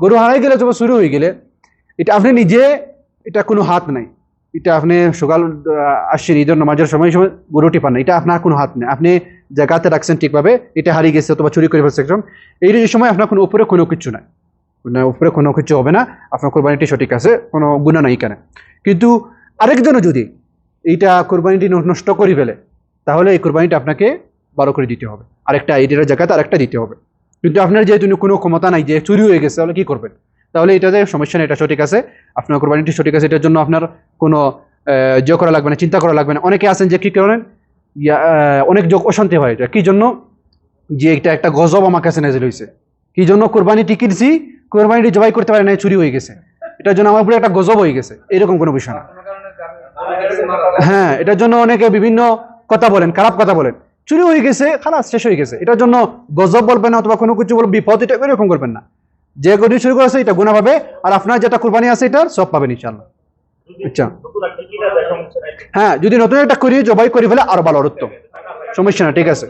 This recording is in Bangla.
গরু হারাই গেলে অথবা শুরু হয়ে গেলে, এটা আপনি নিজে, এটা কোনো হাত নাই। এটা আপনি সকাল আসছেন ঈদের নামাজের সময় সময় গরুটি পান না এটা আপনার কোনো হাত নেই। আপনি জায়গাতে রাখছেন ঠিকভাবে, এটা হারিয়ে গেছে অথবা চুরি করে ফেলছে একজন। এই সময় আপনার কোনো উপরে কোনো কিছু নাই। না, উপরে কোনো কিছু হবে না। আপনার কোরবানিটি সঠিক আছে, কোনো গুণা নাই এখানে। কিন্তু আরেকজনও যদি এইটা কোরবানিটি নষ্ট করে ফেলে, তাহলে এই কোরবানিটা আপনাকে বারো করে দিতে হবে। আরেকটা এইটার জায়গাতে আরেকটা দিতে হবে। কিন্তু আপনার যেহেতু কোনো ক্ষমতা নাই যে চুরি হয়ে গেছে তাহলে কি করবেন? তাহলে এটা যে সমস্যা নেই এটা সঠিক আছে। আপনার কোরবানিটি সঠিক আছে এটার জন্য আপনার কোনো আহ, ইয়ে করা লাগবে না চিন্তা করা লাগবে না। অনেকে আছেন যে কি করেন অনেক যোগ অশান্তি হয়। এটা কী জন্য? যে এটা একটা গজব আমার কাছে নাজিল হয়েছে কি জন্য কোরবানিটি কিনছি কোরবানিটি জবাই করতে পারে না চুরি হয়ে গেছে। এটার জন্য আমার উপরে একটা গজব হয়ে গেছে। এরকম কোনো বিষয় না। হ্যাঁ এটার জন্য অনেকে বিভিন্ন কথা বলেন খারাপ কথা বলেন। চুরি হয়ে গেছে খালাস শেষ হয়ে গেছে। এটার জন্য গজব বলবেন না অথবা কোনো কিছু বলবেন, বিপদ এটা এরকম করবেন না। যে গরু চুরি করেছে, এটা গুণা পাবে, আর আপনার যেটা কোরবানি আছে, এটার সব পাবেন ইনশাল্লাহ আচ্ছা। হ্যাঁ যদি নতুন একটা করি, জবাই করি ফেলে আরও ভালো উত্তম সমস্যা না, ঠিক আছে।